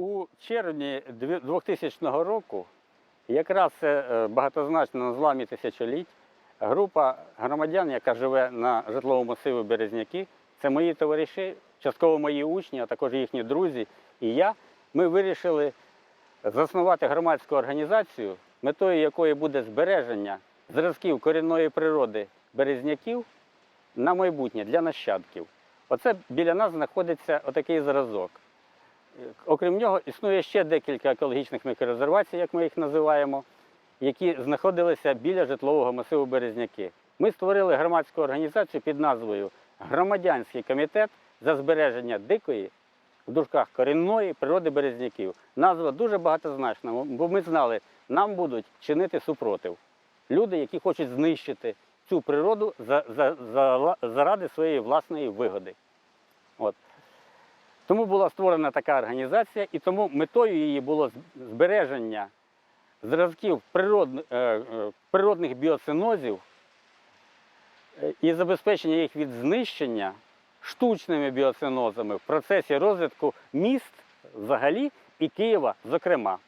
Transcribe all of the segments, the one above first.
У червні 2000 року, якраз це е, багатозначно на зламі тисячоліть, група громадян, яка живе на житловому масиві Березняки, це мої товариші, частково мої учні, а також їхні друзі і я. Ми вирішили заснувати громадську організацію, метою якої буде збереження зразків корінної природи березняків на майбутнє для нащадків. Оце біля нас знаходиться отакий зразок. Е, Окрім нього, існує ще декілька екологічних мікрорезервацій, як ми їх називаємо, які знаходилися біля житлового масиву Березняки. Ми створили громадську організацію під назвою Громадянський комітет за збереження дикої в дужках корінної природи березняків. Назва дуже багатозначна, бо ми знали, нам будуть чинити супротив. Люди, які хочуть знищити цю природу за, за, за, заради своєї власної вигоди. От. Тому була створена така організація, і тому метою її було збереження зразків е, е, природних біоцинозів е, і забезпечення їх від знищення штучними біоцинозами в процесі розвитку міст взагалі і Києва, зокрема.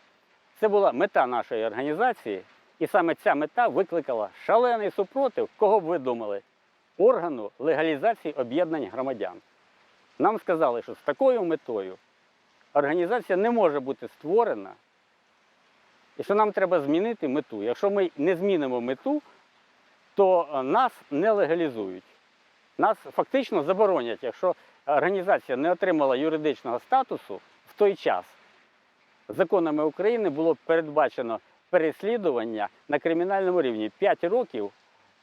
Це була мета нашої організації, і саме ця мета викликала шалений супротив, кого б ви думали, органу легалізації об'єднань громадян. Нам сказали, що з такою метою організація не може бути створена, і що нам треба змінити мету. Якщо ми не змінимо мету, то е, нас не легалізують. Нас фактично заборонять, якщо організація не отримала юридичного статусу в той час. Законами України було передбачено переслідування на кримінальному рівні 5 років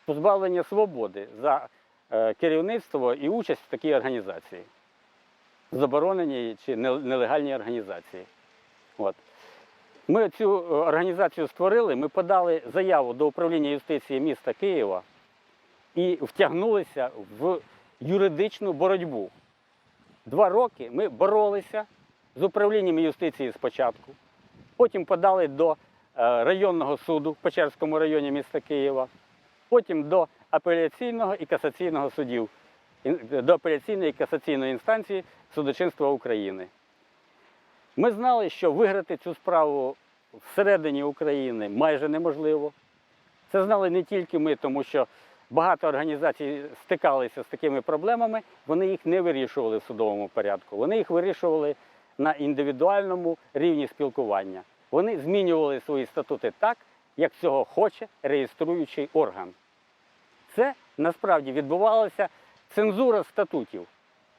позбавлення свободи за е, керівництво і участь в такій організації, забороненій чи нел- нелегальній організації. От. Ми цю е, організацію створили, ми подали заяву до управління юстиції міста Києва і втягнулися в юридичну боротьбу. Два роки ми боролися з управлінням юстиції спочатку, потім подали до е, районного суду в Печерському районі міста Києва, потім до апеляційного і касаційного судів, до апеляційної і касаційної інстанції судочинства України. Ми знали, що виграти цю справу всередині України майже неможливо. Це знали не тільки ми, тому що багато організацій стикалися з такими проблемами, вони їх не вирішували в судовому порядку. Вони їх вирішували на індивідуальному рівні спілкування. Вони змінювали свої статути так, як цього хоче реєструючий орган. Це насправді відбувалося цензура статутів.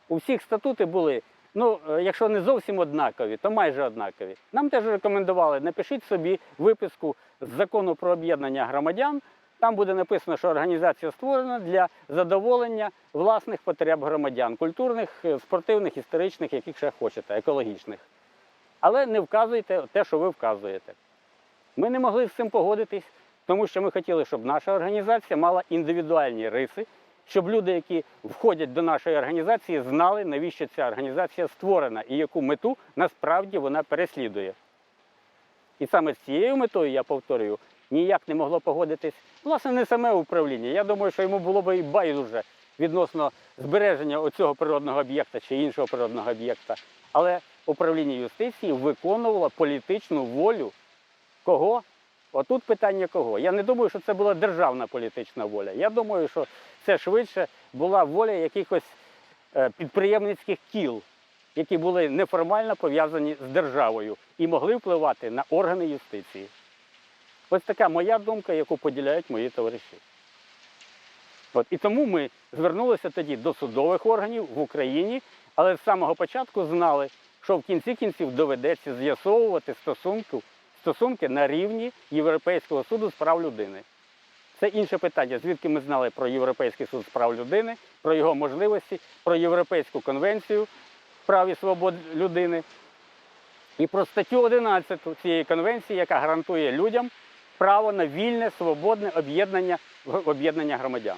У всіх статути були, ну, е, якщо не зовсім однакові, то майже однакові. Нам теж рекомендували, напишіть собі виписку з закону про об'єднання громадян. Там буде написано, що організація створена для задоволення власних потреб громадян, культурних, е, спортивних, історичних, яких ще хочете, екологічних. Але не вказуйте те, що ви вказуєте. Ми не могли з цим погодитись, тому що ми хотіли, щоб наша організація мала індивідуальні риси, щоб люди, які входять до нашої організації, знали, навіщо ця організація створена і яку мету насправді вона переслідує. І саме з цією метою, я повторюю, ніяк не могло погодитись, власне, не саме управління. Я думаю, що йому було б і байдуже відносно збереження оцього природного об'єкта чи іншого природного об'єкта. Але управління юстиції виконувало політичну волю кого? Отут питання кого. Я не думаю, що це була державна політична воля. Я думаю, що це швидше була воля якихось е, підприємницьких кіл, які були неформально пов'язані з державою і могли впливати на органи юстиції. Ось така моя думка, яку поділяють мої товариші. От, і тому ми звернулися тоді до судових органів в Україні, але з самого початку знали, що в кінці кінців доведеться з'ясовувати стосунки, стосунки на рівні Європейського суду з прав людини. Це інше питання, звідки ми знали про Європейський суд з прав людини, про його можливості, про Європейську конвенцію прав і свобод людини і про статтю 11 цієї конвенції, яка гарантує людям право на вільне, свободне об'єднання, об'єднання громадян.